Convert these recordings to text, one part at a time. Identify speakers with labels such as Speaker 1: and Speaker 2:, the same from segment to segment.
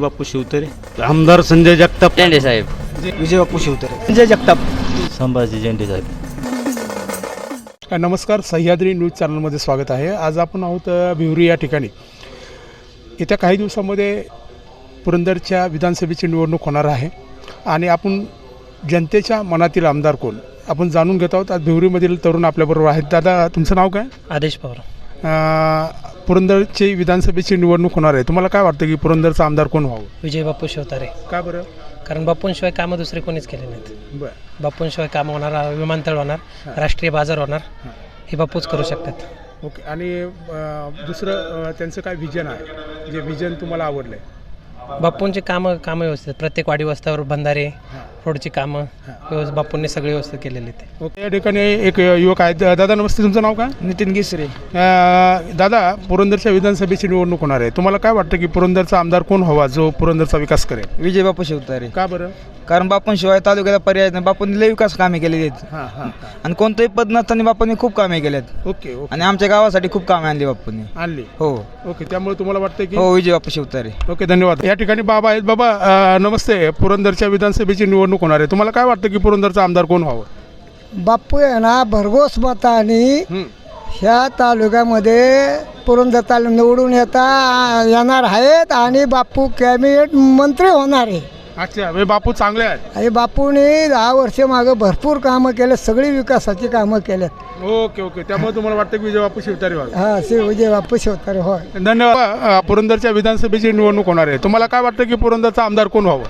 Speaker 1: बापू शिवतरे आमदार संजय जगताप.
Speaker 2: टेंडे साहेब.
Speaker 3: विजय बापू शिवतरे. संजय जगताप.
Speaker 1: संभाजी झेंडे साहेब.
Speaker 4: नमस्कार सह्याद्री न्यूज चॅनलमध्ये स्वागत आहे. आज आपण आहोत भिवरी या ठिकाणी. येत्या काही दिवसामध्ये पुरंदरच्या विधानसभेची निवडणूक होणार आहे आणि आपण जनतेच्या मनातील आमदार कोण? आपण जाणून घेत आहोत आज भिवरीमधील तरुण आपल्याबरोबर आहेत. दादा तुमचं नाव काय?
Speaker 3: आदेश पवार.
Speaker 4: पुरंदरची विधानसभेची निवडणूक होणार आहे. तुम्हाला काय वाटतं की पुरंदरचा आमदार कोण व्हावं?
Speaker 5: विजय बापू शिवतारे.
Speaker 4: का बरं?
Speaker 5: कारण बापूंशिवाय कामं दुसरे कोणीच केले नाहीत.
Speaker 4: बरं.
Speaker 5: बापूंशिवाय कामं होणार विमानतळ होणार राष्ट्रीय बाजार होणार हे. बापूच करू शकतात.
Speaker 4: ओके. आणि दुसरं त्यांचं काय विजन आहे? जे विजन तुम्हाला आवडलं आहे
Speaker 5: बापूंची कामं कामं व्यवस्थित प्रत्येक वाडी वस्त्यावर बंधारे रोडची कामं व्यवस्थित बापूंनी सगळे व्यवस्थित केलेले ते
Speaker 4: ओके या ठिकाणी एक युवक आहेत. दादा नमस्ते तुमचं नाव काय?
Speaker 3: नितीन गिसरे
Speaker 4: दादा पुरंदरच्या विधानसभेची निवडणूक होणार आहे. तुम्हाला काय वाटतं की पुरंदरचा आमदार कोण हवा जो पुरंदरचा विकास करेल?
Speaker 3: विजय बापू शिवतारे.
Speaker 4: का बरं?
Speaker 3: कारण बापूंशिवाय तालुक्याला पर्याय नाही. बापूंनी लय विकास कामे केलेली आहेत.
Speaker 4: हां हां
Speaker 3: आणि कोणतंही पद नसताना बापूंनी खूप कामे केलेत.
Speaker 4: Okay okay.
Speaker 3: आणि आमच्या गावासाठी खूप कामे आणली बापूंनी.
Speaker 4: आणली.
Speaker 3: हो.
Speaker 4: ओके त्यामुळे तुम्हाला वाटतं की
Speaker 3: हो विजय बापू शिवतारे.
Speaker 4: ओके धन्यवाद. या ठिकाणी बाबा आहेत. बाबा अं, नमस्ते. पुरंदरच्या विधानसभेची निवडणूक होणार आहे. तुम्हाला काय वाटतं की पुरंदरचा आमदार कोण व्हावं?
Speaker 6: बापू आहे ना भरघोस मताने
Speaker 4: हं.
Speaker 6: ह्या तालुक्यामध्ये पुरंदर तालुका निवडून येता येणार आहेत आणि बापू कॅबिनेट मंत्री होणार आहे.
Speaker 4: अच्छा म्हणजे बापू चांगले आहेत.
Speaker 6: आणि बापूने दहा वर्ष मागं भरपूर कामं केले सगळी विकासाची कामं केल्यात
Speaker 4: ओके ओके. त्यामुळे तुम्हाला वाटतं की विजय बापू शिवतारे व्हावे.
Speaker 6: हा श्री विजय बापू शिवतारे होय.
Speaker 4: धन्यवाद. अं, पुरंदरच्या विधानसभेची निवडणूक होणार आहे. तुम्हाला काय वाटतं की पुरंदरचा आमदार कोण व्हावं?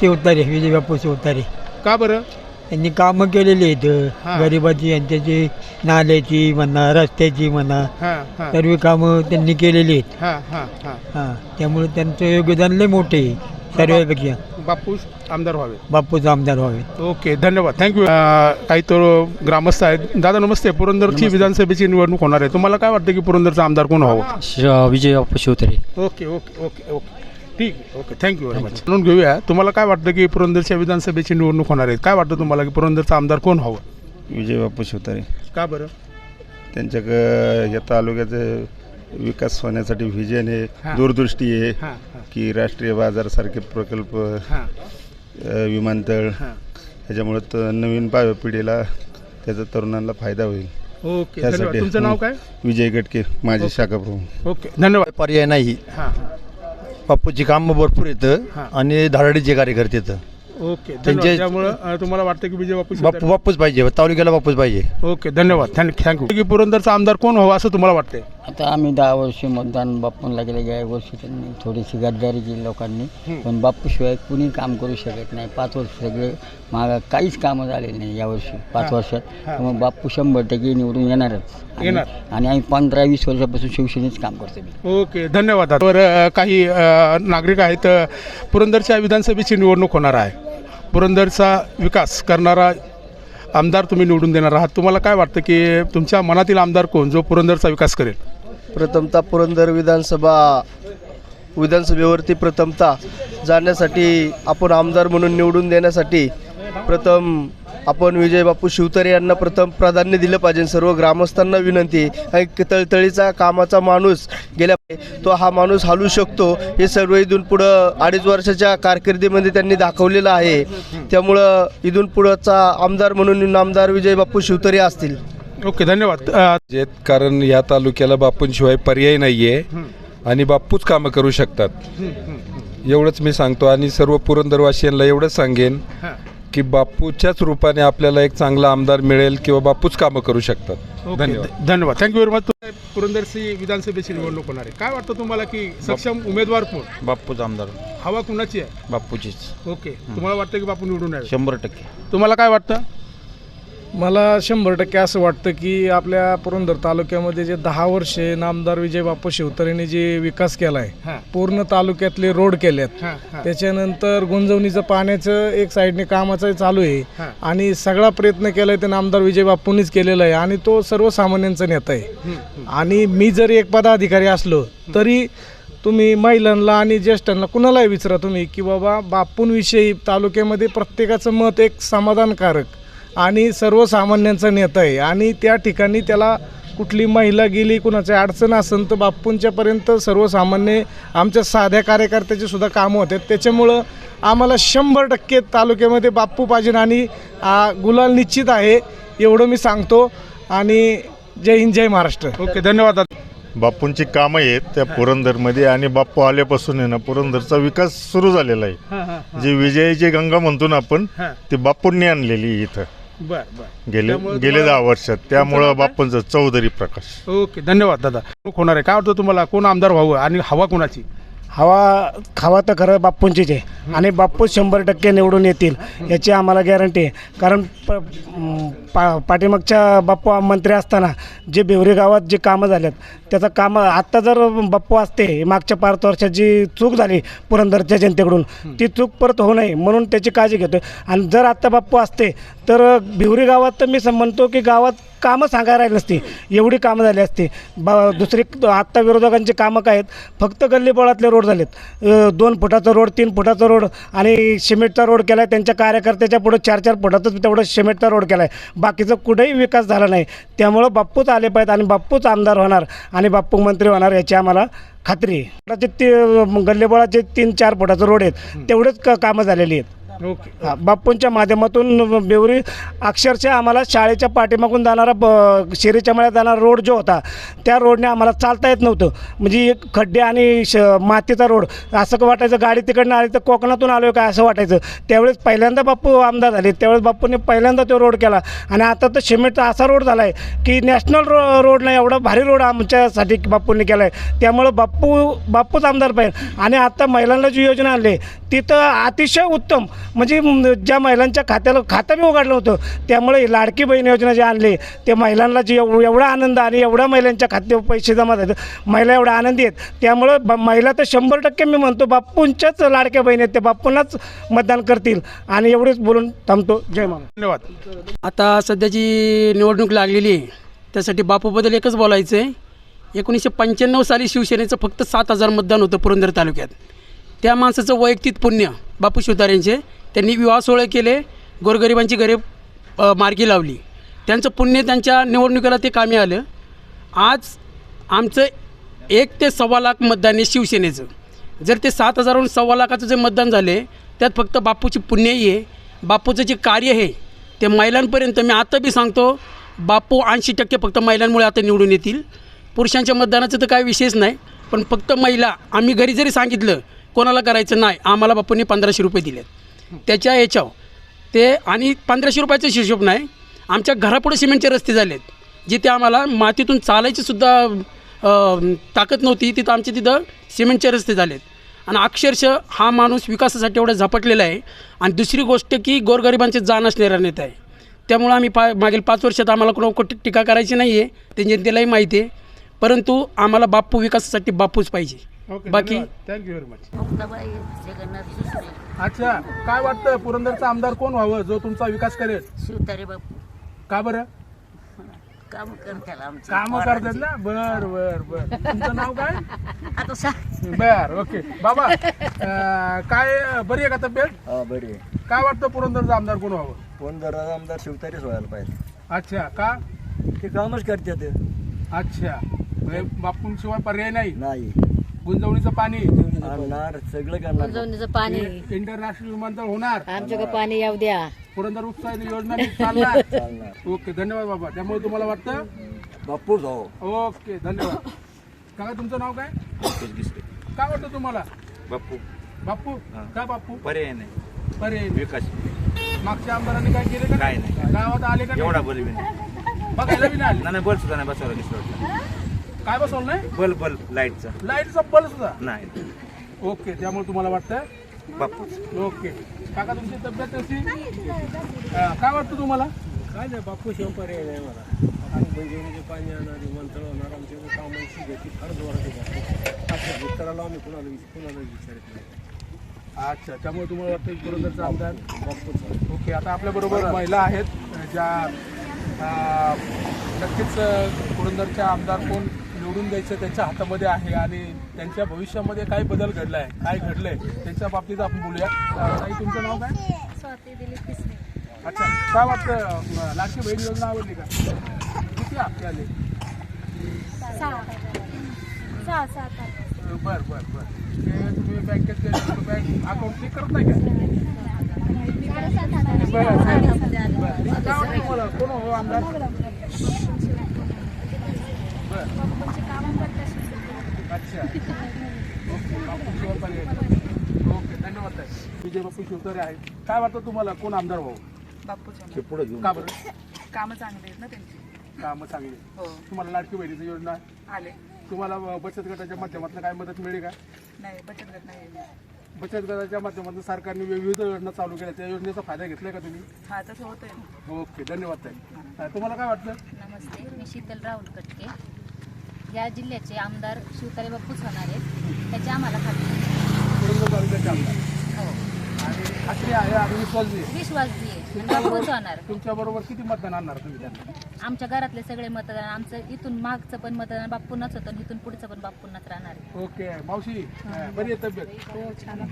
Speaker 7: शिवतारे विजय बापू शिवतारे.
Speaker 4: का बरं?
Speaker 7: यांनी कामं केलेली
Speaker 4: हा.
Speaker 7: आहेत गरिबाची यांच्याची नाल्याची म्हणा रस्त्याची म्हणा
Speaker 4: हां हां.
Speaker 7: सर्व कामं त्यांनी केलेली आहेत.
Speaker 4: हां हां हां.
Speaker 7: हां त्यामुळे त्यांचं योगदान लय मोठे आहे सर्वांपेक्षा.
Speaker 4: बापू आमदार व्हावे.
Speaker 7: बापूचा आमदार व्हावे.
Speaker 4: ओके धन्यवाद. थँक्यू काही तर ग्रामस्थ आहेत. दादा नमस्ते. पुरंदरची विधानसभेची निवडणूक होणार आहे. तुम्हाला काय वाटतं की पुरंदरचा आमदार कोण व्हावं?
Speaker 1: Vijay Bapu Shivtare.
Speaker 4: Okay okay okay okay. ठीक आहे ओके. थँक्यू व्हेरी मच म्हणून घेऊया. तुम्हाला काय वाटतं की पुरंदरच्या विधानसभेची निवडणूक होणार आहे? काय वाटतं तुम्हाला की पुरंदरचा आमदार कोण व्हावं?
Speaker 8: विजय बापू शिवतारे.
Speaker 4: का बरं?
Speaker 8: त्यांच्या क- या तालुक्याचं विकास होण्यासाठी व्हिजन
Speaker 4: हां.
Speaker 8: आहे दूरदृष्टी आहे की राष्ट्रीय बाजारसारखे प्रकल्प अ, विमानतळ
Speaker 4: हां.
Speaker 8: ह्याच्यामुळे त नवीन पाव्या पिढीला त्याचा तरुणांना फायदा होईल.
Speaker 4: ओके धन्यवाद.
Speaker 8: त्यासाठी
Speaker 4: तुमचं नाव काय?
Speaker 8: विजय गटके माझे शाखा प्रमुख.
Speaker 4: ओके धन्यवाद.
Speaker 9: पर्याय नाही.
Speaker 4: हां
Speaker 9: बापूची कामं भरपूर येतं. आणि धाडाडीचे कार्यकर्ते येतं
Speaker 4: ओके धन्यवाद.
Speaker 9: त्यांचे-
Speaker 4: त्यामुळं अं, तुम्हाला वाटतं की विजय बापू
Speaker 9: बापू बापूच पाहिजे तालुक्याला बापूच पाहिजे.
Speaker 4: ओके धन्यवाद. थँक थँक्यू की पुरंदरचा आमदार कोण व्हावं असं तुम्हाला वाटतंय?
Speaker 2: आता आम्ही दहा वर्ष मतदान बापूंना केलं गेल्या वर्षी त्यांनी थोडीशी गद्दारी केली लोकांनी. पण बापूशिवाय कुणी काम करू शकत नाही. पाच वर्ष सगळे मागा काहीच कामं झालेली नाही यावर्षी पाच वर्षात. मग बापू शंभर टक्के निवडून येणारच. आणि-
Speaker 4: येणार.
Speaker 2: आणि आम्ही पंधरा वीस वर्षापासून शिवसेनेच काम करतो मी.
Speaker 4: ओके धन्यवाद. वर अ, काही अ, नागरिक आहेत अ, पुरंदरच्या विधानसभेची निवडणूक होणार आहे. पुरंदरचा विकास करणारा आमदार तुम्ही निवडून देणार आहात. तुम्हाला काय वाटतं की तुमच्या मनातील आमदार कोण जो पुरंदरचा विकास करेल?
Speaker 10: प्रथमतः पुरंदर विधानसभा विधानसभेवरती प्रथमतः जाण्यासाठी आपण आमदार म्हणून निवडून देण्यासाठी प्रथम आपण विजयबापू शिवतरे यांना प्रथम प्राधान्य दिलं पाहिजे. सर्व ग्रामस्थांना विनंती आहे. आणि तळतळीचा कामाचा माणूस गेल्या तो हा माणूस हालू शकतो. हे सर्व इथून पुढं अडीच वर्षाच्या कारकिर्दीमध्ये त्यांनी दाखवलेलं आहे. त्यामुळं इथून पुढंचा आमदार म्हणून आमदार विजयबापू शिवतरे असतील.
Speaker 4: ओके धन्यवाद. अ,
Speaker 11: आहेत कारण या तालुक्याला बापूंशिवाय पर्याय नाही आहे आणि बापूच कामं करू शकतात. एवढंच मी सांगतो आणि सर्व पुरंदरवासियांना एवढंच सांगेन
Speaker 4: हां.
Speaker 11: की बापूच्याच रूपाने आपल्याला एक चांगला आमदार मिळेल किंवा बापूच कामं करू शकतात.
Speaker 4: ओके,
Speaker 11: धन्यवाद.
Speaker 4: ध- धन्यवाद थँक्यू व्हेरी मच पुरंदरची विधानसभेची निवडणूक होणार आहे. काय वाटतं तुम्हाला की सक्षम उमेदवार कोण?
Speaker 9: बापूच आमदार.
Speaker 4: हवा कुणाची आहे?
Speaker 9: बापूचीच.
Speaker 4: ओके तुम्हाला वाटतं की बापू निवडून यावे
Speaker 9: शंभर टक्के.
Speaker 4: तुम्हाला काय वाटतं?
Speaker 12: मला शंभर टक्के असं वाटतं की आपल्या पुरंदर तालुक्यामध्ये जे दहा वर्षे नामदार विजय बापू शिवतरेने जे विकास केला आहे पूर्ण तालुक्यातले रोड केलेत. त्याच्यानंतर गुंजवणीचं पाण्याचं एक साईडने कामाचं चालू. आहे आणि सगळा प्रयत्न केला आहे ते नामदार विजय बापूंनीच केलेला आहे आणि तो सर्वसामान्यांचा नेता आहे. आणि मी जरी एक पदाधिकारी असलो तरी तुम्ही महिलांना आणि ज्येष्ठांना कुणालाही विचारा तुम्ही की बाबा बापूंविषयी तालुक्यामध्ये प्रत्येकाचं मत एक समाधानकारक आणि सर्वसामान्यांचा नेता आहे. आणि त्या ठिकाणी त्याला कुठली महिला गेली कुणाची अडचण असेल तर बापूंच्यापर्यंत सर्वसामान्य आमच्या साध्या कार्यकर्त्याची सुद्धा कामं होतात त्याच्यामुळं आम्हाला शंभर टक्के तालुक्यामध्ये बाप्पू पाहिजे आणि आ, गुलाल निश्चित आहे एवढं मी सांगतो. आणि जय हिंद जय महाराष्ट्र.
Speaker 4: ओके धन्यवाद
Speaker 8: बापूंची कामं आहेत त्या पुरंदरमध्ये आणि बाप्पू आल्यापासून आहे ना पुरंदरचा विकास सुरू झालेला आहे. जी विजयाची गंगा म्हणतो ना आपण. ती बापूंनी आणलेली इथं.
Speaker 4: बर बर.
Speaker 8: गेले
Speaker 4: त्यामुळे
Speaker 8: गेले
Speaker 4: तुम्हाला-
Speaker 8: दहा वर्षात. त्यामुळं बापूंचं चौधरी प्रकाश.
Speaker 4: ओके धन्यवाद दादा. होणार आहे. काय वाटतं तुम्हाला? कोण आमदार व्हावं आणि हवा कोणाची?
Speaker 12: हवा खावा तर खरं बाप्पूंचीच आहे. आणि बाप्पू शंभर टक्के निवडून येतील याची आम्हाला गॅरंटी आहे. कारण प पा पाठीमागच्या बाप्पू मंत्री असताना जे बेवरी गावात जे कामं झाल्यात त्याचं कामं आत्ता जर बाप्पू असते मागच्या पाच वर्षात जी चूक झाली पुरंदरच्या जनतेकडून ती चूक परत होऊ नये म्हणून त्याची काळजी घेतो आणि जर आत्ता बाप्पू असते तर भिवरी गावात तर मी सम- म्हणतो की गावात कामं सांगायला राहिली नसती. एवढी कामं झाली असती. बा दुसरी आत्ता विरोधकांची कामं काय आहेत? फक्त गल्लीबोळातले रोड झालेत. दोन फुटाचा रोड तीन फुटाचा रोड आणि सिमेंटचा रोड केला आहे त्यांच्या कार्यकर्त्याच्या पुढं चार चार फुटातच तेवढं सिमेंटचा रोड केला आहे बाकीचा कुठेही विकास झाला नाही. त्यामुळं बाप्पूच आले पाहिजेत आणि बाप्पूच आमदार होणार आणि बाप्पू मंत्री होणार याची आम्हाला खात्री आहे. ते गल्लीबोळाचे तीन चार फुटाचं रोड आहेत. तेवढेच क कामं झालेली आहेत.
Speaker 4: ओके.
Speaker 12: हा, बाप्पूंच्या माध्यमातून बेवरी अक्षरशः आम्हाला शाळेच्या पाठीमागून जाणारा ब शेरीच्या मळ्यात जाणारा रोड जो होता त्या रोडने आम्हाला चालता येत नव्हतं. म्हणजे एक खड्डे आणि श मातीचा रोड. असं का वाटायचं गाडी तिकडनं आली तर कोकणातून आलो काय असं वाटायचं. त्यावेळेस पहिल्यांदा बाप्पू आमदार झाले. त्यावेळेस बाप्पूने पहिल्यांदा तो रोड केला. आणि आता तर सिमेंटचा असा रोड झाला आहे की नॅशनल रो रोड नाही एवढा भारी रोड आमच्यासाठी बाप्पूंनी केला आहे त्यामुळं बाप्पू बाप्पूच आमदार पाहिजे आणि आता महिलांना जी योजना आणली तिथं अतिशय उत्तम. म्हणजे म, ज्या महिलांच्या खात्याला खातं बी उघडलं होतं त्यामुळे ही लाडकी बहीण योजना जी आणली ते महिलांना जी एव एवढा आनंद आणि एवढ्या महिलांच्या खात्यावर पैसे जमा झाले महिला एवढ्या आनंदी आहेत त्यामुळं ब महिला तर शंभर टक्के मी म्हणतो बाप्पूंच्याच लाडक्या बहिणी आहेत ते बाप्पूंनाच मतदान करतील. आणि एवढेच बोलून थांबतो. जय महाराज
Speaker 4: धन्यवाद.
Speaker 13: आता सध्याची निवडणूक लागलेली आहे त्यासाठी बापूबद्दल एकच बोलायचं आहे एकोणीसशे पंच्याण्णव साली शिवसेनेचं फक्त सात हजार मतदान होतं पुरंदर तालुक्यात. त्या माणसाचं वैयक्तिक पुण्य बापू शिवतारेंचे त्यांनी विवाह सोहळे केले गोरगरिबांची गरीब मार्गी लावली. त्यांचं पुण्य त्यांच्या निवडणुकीला ते कामी आलं. आज आमचं एक ते सव्वा लाख मतदान आहे शिवसेनेचं. जर ते सात हजारहून सव्वा लाखाचं जे मतदान झाले त्यात फक्त बापूची पुण्यही आहे. बापूचं जे कार्य आहे ते महिलांपर्यंत मी आता बी सांगतो बापू ऐंशी टक्के फक्त महिलांमुळे आता निवडून येतील. पुरुषांच्या मतदानाचं तर काही विशेष नाही पण फक्त महिला. आम्ही घरी जरी सांगितलं कोणाला करायचं नाही. आम्हाला बापूंनी पंधराशे रुपये दिलेत. त्याच्या याच्यावर ते आणि पंधराशे रुपयाचा हिशोब नाही. आमच्या घरापुढे सिमेंटचे रस्ते झालेत. जिथे आम्हाला मातीतून चालायचीसुद्धा ताकद नव्हती. तिथं आमचे तिथं सिमेंटचे रस्ते झालेत. आणि अक्षरशः हा माणूस विकासासाठी एवढा झपटलेला आहे. आणि दुसरी गोष्ट की गोरगरिबांचे जाण असणारा नेता आहे. त्यामुळं आम्ही पा मागील पाच वर्षात आम्हाला कोणा कुठे टीका करायची नाही आहे ते जनतेलाही माहिती आहे. परंतु आम्हाला बापू विकासासाठी बापूच पाहिजे. बाकी
Speaker 4: थँक्यू व्हेरी मच अच्छा काय वाटतं पुरंदरचा आमदार कोण व्हावं जो तुमचा विकास करेल?
Speaker 14: शिवतारे बापू.
Speaker 4: का बरं?
Speaker 14: काम करताल आमचं.
Speaker 4: काम करतात ना? बर बर बर. तुमचं नाव काय?
Speaker 14: आता सांग
Speaker 4: बर ओके. बाबा अं, काय बरी आहे का तब्येत?
Speaker 2: हा बरी
Speaker 4: काय वाटतं पुरंदरचा आमदार कोण व्हावं?
Speaker 2: कोण जर आमदार शिवतारीच व्हायला पाहिजे.
Speaker 4: अच्छा का?
Speaker 2: ते कामच करतात
Speaker 4: अच्छा. म्हणजे बापूंशिवाय पर्याय नाही?
Speaker 2: नाही.
Speaker 4: गुंजवणीचं पाणी.
Speaker 2: आणणार सगळं करणार.
Speaker 14: गुंजवणीचं पाणी.
Speaker 4: इंटरनॅशनल विमानतळ होणार.
Speaker 14: आमच्याकडे पाणी येऊ द्या.
Speaker 4: पुरंदर उपसा योजना चालणार. ओके धन्यवाद बाबा. त्यामुळे तुम्हाला वाटतं?
Speaker 2: बापूच हो
Speaker 4: ओके धन्यवाद. काका तुमचं नाव काय? काय वाटतं तुम्हाला?
Speaker 9: बाप्पू.
Speaker 4: बाप्पू? काय बाप्पू?
Speaker 9: पर्याय नाही.
Speaker 4: पर्याय
Speaker 9: विकास
Speaker 4: मागच्या आमदारांनी काय केले का
Speaker 9: काय नाही.
Speaker 4: गावात आले का नाही?
Speaker 9: एवढा बल्ब नाही
Speaker 4: बघायला बी नाही आले.
Speaker 9: नाही बल्ब सुद्धा नाही बसवला दिसला
Speaker 4: काय बसवलं नाही
Speaker 9: बल्ब बल्ब लाईटचा.
Speaker 4: लाईटचा बल्ब सुद्धा?
Speaker 9: नाही.
Speaker 4: ओके त्यामुळे तुम्हाला वाटतं
Speaker 9: बाप्पूच
Speaker 4: ओके. काका तुमची तब्येत कशी? काय वाटतं तुम्हाला?
Speaker 12: काय नाही बापू शिव पर्याय नाही मला. पाणी आणणार विमानतळ होणार आमच्या कामांची गती फार जोरात आहे उत्तराला आम्ही कुणाला विच- कुणाला विचारत नाही.
Speaker 4: अच्छा त्यामुळे तुम्हाला वाटतं की पुरंदरचा आमदार ओके आता आपल्या बरोबर महिला आहेत ज्या अं, नक्कीच अं, पुरंदरच्या आमदार कोण? निवडून द्यायचं त्यांच्या हातामध्ये आहे आणि त्यांच्या भविष्यामध्ये काय बदल घडलाय काय घडलंय त्यांच्या बाबतीत आपण बोलूया. ताई तुमचं नाव काय?
Speaker 14: स्वाती दिलीप किसने
Speaker 4: अच्छा काय वाटतं लाडकी बहीण योजना आवडली का? किती हप्ते आले?
Speaker 15: सहा. सहा सात आठ
Speaker 4: बर बर बर. ते तुम्ही बँकेत बँक अकाउंट चेक करत नाही का? बरं बरं. काय वाटतं तुम्हाला? कोण हो आमदार? बरं अच्छा ओके ओके धन्यवाद ताई विजय बापू शिवतारे आहेत काय वाटतं तुम्हाला कोण आमदार व्हावं
Speaker 16: बापूच्या
Speaker 4: पुढे घेऊन का बरं
Speaker 16: कामं चांगले आहेत ना त्यांची
Speaker 4: कामं चांगली
Speaker 16: हो
Speaker 4: तुम्हाला लाडकी बहिणीची योजना
Speaker 16: आले
Speaker 4: तुम्हाला बचत गटाच्या माध्यमातून काय मदत मिळेल का
Speaker 16: नाही बचत गट नाही
Speaker 4: बचत गटाच्या माध्यमातून सरकारने विविध योजना चालू केल्या त्या योजनेचा फायदा घेतलाय का तुम्ही
Speaker 16: हा तसं होतंय ना
Speaker 4: ओके धन्यवाद ताई अं, तुम्हाला काय वाटतं
Speaker 14: नमस्ते मी शीतल राहुल कटके. या जिल्ह्याचे आमदार शिवतारे बापूच होणार आहेत. त्याची आम्हाला खात्री हो.
Speaker 4: विश्वास
Speaker 14: बापूच होणार
Speaker 4: तुमच्या बरोबर किती मतदान आणणार तुम्ही त्यांना?
Speaker 14: आमच्या घरातले सगळे मतदान आमचं इथून मागचं पण मतदान बापूंनाच होतं आणि इथून पुढचं पण बापूंनाच राहणार आहे.
Speaker 4: ओके मावशी बरी आहे तब्येत?
Speaker 16: हो छान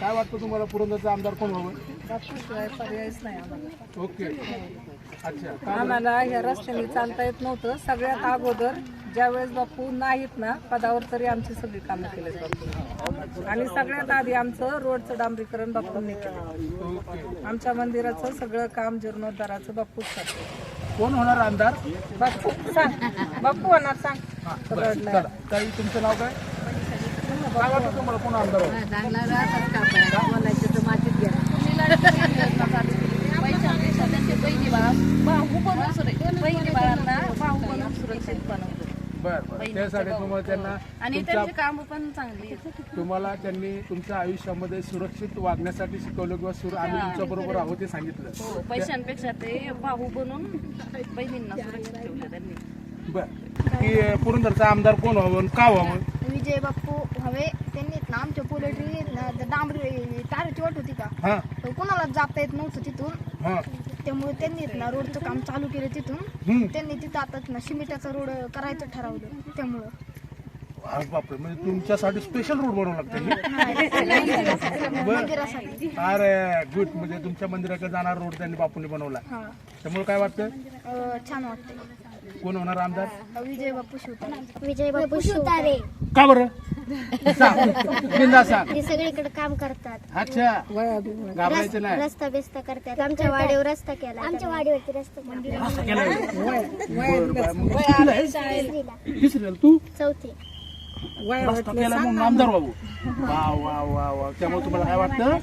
Speaker 4: काय वाटतं तुम्हाला पुरंदरचा आमदार कोण व्हावं?
Speaker 16: बापूशिवाय पर्यायच नाही आम्हाला.
Speaker 4: ओके. अच्छा?
Speaker 16: आम्हाला ह्या रस्त्याने चालता येत नव्हतं. सगळ्यात अगोदर ज्यावेळेस बापू नाहीत ना पदावर तरी आमची सगळी कामं बापू. आणि सगळ्यात आधी आमचं रोडचं डांबरीकरण बापूंनी केलं. आमच्या मंदिराचं सगळं काम जीर्णोद्धाराचं बापूच करतो
Speaker 4: कोण होणार आमदार?
Speaker 16: बापू सांग. बापू होणार सांग.
Speaker 4: ताई तुमचं नाव काय? तुम्हाला कोण आमदार व्हावं बरं. बरं त्यासाठी तुम्हाला त्यांना
Speaker 15: आणि त्यांची कामं पण चांगली आहेत.
Speaker 4: तुम्हाला त्यांनी तुमच्या आयुष्यामध्ये सुरक्षित वागण्यासाठी शिकवलं किंवा सुर आम्ही तुमच्या बरोबर आहोत ते
Speaker 15: हो
Speaker 4: सांगितलं.
Speaker 15: पैशांपेक्षा ते भाऊ बनून बहिणींना सुरक्षित ठेवलं त्यांनी.
Speaker 4: बरं. की पुरंदरचा आमदार कोण व्हावं आणि का व्हावं?
Speaker 15: विजय बाप्पू हवे. त्यांनी ना आमच्या पोलेट्री डांबरी ताराची वाट होती का?
Speaker 4: हां.
Speaker 15: तर कोणाला जाता येत नव्हतं तिथून.
Speaker 4: हां.
Speaker 15: त्यामुळे त्यांनी ना रोडचं काम चालू केलं. तिथून. त्यांनी तिथं आता ना सिमेंटाचा रोड करायचं ठरवलं त्यामुळं.
Speaker 4: अरे बापरे म्हणजे तुमच्यासाठी स्पेशल रोड बनवावं लागतं
Speaker 15: मंदिरासाठी.
Speaker 4: अरे गुड म्हणजे तुमच्या मंदिराकडे जाणार रोड त्यांनी बापूंनी बनवला.
Speaker 15: हा.
Speaker 4: त्यामुळे काय वाटतं?
Speaker 15: अं, छान वाटतं
Speaker 4: कोण होणार आमदार?
Speaker 15: विजय बाप्पू शिवतारे.
Speaker 17: विजय बापू शिवतारे.
Speaker 4: का बरं? बिंदा सांग.
Speaker 17: ते सगळीकडे काम करतात.
Speaker 4: अच्छा. घाबरायचं नाही.
Speaker 17: रस्ता बिस्ता करतात. आमच्या वाडीवर रस्ता केला. आमच्या वाडीवरती रस्ता
Speaker 4: असं केलंय बरं, बरं. मग कितवीला आहे? तिसरीला. तू?
Speaker 17: चौथी.
Speaker 4: रस्ता केला म्हणून आमदार व्हावं. वा वा वा वा त्यामुळे तुम्हाला काय वाटतं?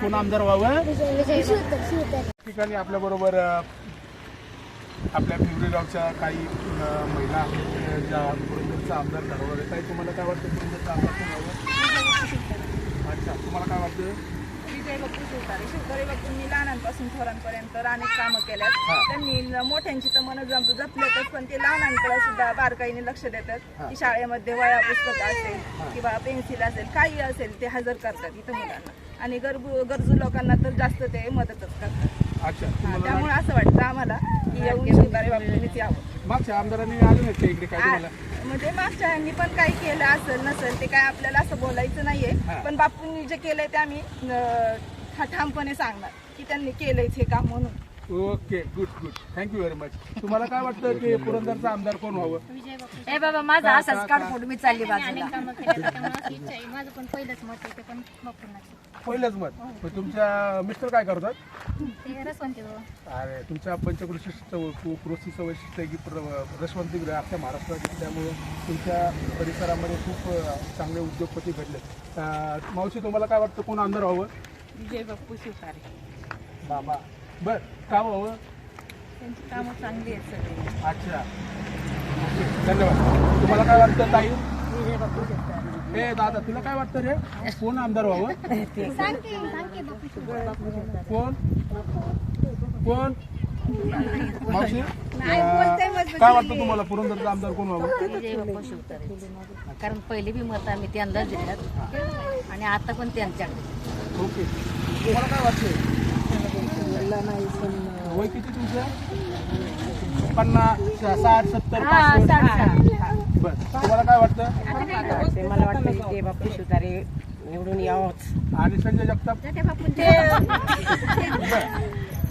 Speaker 4: कोण आमदार व्हावं?
Speaker 17: विजय शिवतर शिवतारे
Speaker 4: ठिकाणी आपल्या बरोबर आपल्या पिवरी गावच्या काही महिला आहेत ज्या पुरंदरचा आमदार ठरवणार आहे. काही तुम्हाला काय वाटतं पुरंदरचा आमदार अच्छा तुम्हाला काय वाटतं?
Speaker 16: विजय बापू शिवतारे शिवतारे बापूंनी लहानांपासून थोरांपर्यंत अनेक कामं केल्यात. त्यांनी मोठ्यांची तर मन जप जपलेतच पण ते लहानांकडे सुद्धा बारकाईने लक्ष देतात. की शाळेमध्ये वया पुस्तकं असेल किंवा पेन्सिल असेल काही असेल ते हजर करतात इथं मुलांना. आणि गरजू गरजू लोकांना तर जास्त ते मदतच करतात.
Speaker 4: अच्छा
Speaker 16: त्यामुळे असं वाटतं आम्हाला की येऊन शिवतारे बापूंनीच यावं.
Speaker 4: मागच्या आमदारांनी आले नाहीत का इकडे काय तुम्हाला?
Speaker 16: म्हणजे मागच्या यांनी पण काही केलं असेल नसेल ते काय आपल्याला असं बोलायचं नाहीये. पण बापूंनी जे केलंय ते आम्ही अं, ठामपणे सांगणार की त्यांनी केलंय हे काम म्हणून.
Speaker 4: Okay good good thank you very much तुम्हाला काय वाटतं की पुरंदरचा आमदार कोण व्हावं?
Speaker 14: ए बाबा माझा असाच
Speaker 4: का-
Speaker 14: काढफोड मी चालली
Speaker 17: अनेक
Speaker 14: बाजूला.
Speaker 17: कामं केली त्यामुळे अशी इच्छा आहे. माझं पण पहिलंच मत आहे ते पण बापूंनाच
Speaker 4: पहिलंच मत. पण तुमच्या मिस्टर काय करतात?
Speaker 17: ते रसवंती
Speaker 4: अरे तुमच्या पंचकृषी कृषीचं वैशिष्ट्य आहे की प्र- रसवंती अख्ख्या महाराष्ट्रात आहे. त्यामुळे तुमच्या परिसरामध्ये खूप अ, चांगले उद्योगपती घडले. मावशी तुम्हाला काय वाटतं कोण आमदार व्हावं?
Speaker 16: विजय बाप्पू शिवतारे.
Speaker 4: बाबा. बर का व्हावं
Speaker 16: त्यांची कामं चांगली आहेत सगळी.
Speaker 4: अच्छा. ओके धन्यवाद. तुम्हाला काय वाटतं ताई?
Speaker 16: विजय
Speaker 4: ए दादा तुला काय वाटतं रे? कोण आमदार व्हावं? कोण? कोण? मावशी?
Speaker 14: बोलते मग
Speaker 4: काय वाटतं तुम्हाला पुरंदरचा आमदार कोण व्हावं?
Speaker 14: विजय बाप्पू शिवतारे कारण पहिले बी मत आम्ही त्यांनाच दिल्यात. आणि आता पण त्यांच्याकडे.
Speaker 4: ओके. तुम्हाला काय वाटतं? वय किती तुमचं? पन्नास साठ सत्तर
Speaker 14: हा,
Speaker 4: पासष्ट? बर. तुम्हाला काय वाटतं?
Speaker 16: मला वाटतं विजय बाप्पू शिवतारे निवडून यावंच.
Speaker 4: आणि संजय जगताप?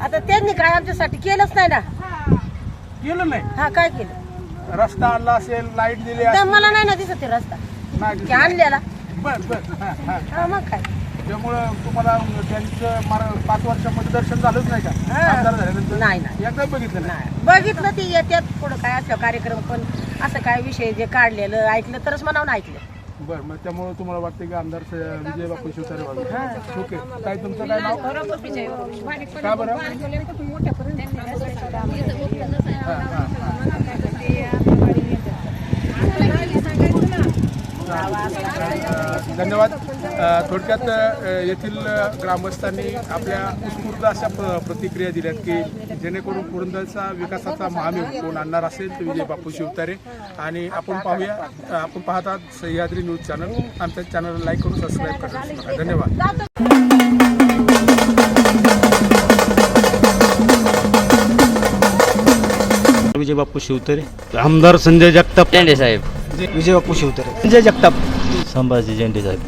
Speaker 16: आता त्यांनी काय आमच्यासाठी केलंच नाही ना.
Speaker 4: केलं नाही?
Speaker 16: हा काय केलं?
Speaker 4: रस्ता आणला असेल लाइट दिली
Speaker 2: तर
Speaker 4: असेल.
Speaker 2: मला नाही ना दिसत ते रस्ता.
Speaker 4: नाही
Speaker 2: की आणलेला.
Speaker 4: बर बर. हा, हा.
Speaker 2: हा, मग काय?
Speaker 4: त्यामुळं तुम्हाला त्यांचं मार- पाच वर्षामध्ये दर्शन झालंच नाही का. आमदार झाल्यानंतर?
Speaker 2: नाही नाही.
Speaker 4: एकदा बघितलं नाही?
Speaker 2: बघितलं ती येत्यात पुढं काय असलं कार्यक्रम पण असं काय विषय जे काढलेलं ऐकलं तरच म्हणावं ऐकलं.
Speaker 4: बर मग त्यामुळे तुम्हाला वाटतं की आमदार स- विजय बापू शिवतारे व्हावे ओके काय तुमचं काय नाव? का बरं हा, हा, हा. अ, धन्यवाद. थोडक्यात येथील ग्रामस्थांनी आपल्या उत्स्फूर्त अशा प्र- प्रतिक्रिया दिल्यात की जेणेकरून पुरंदरचा विकासाचा महामेव कोण आणणार असेल तर विजय बापू शिवतारे. आणि आपण पाहूया आपण पाहतात सह्याद्री न्यूज चॅनल. आमच्या चॅनलला लाईक करून सबस्क्राईब करा. धन्यवाद.
Speaker 1: विजय बापू शिवतरे. आमदार संजय जगताप.
Speaker 8: साहेब.
Speaker 3: विजय बापू शिवतरे. संजय जगताप.
Speaker 1: संभाजी झेंडे साहेब.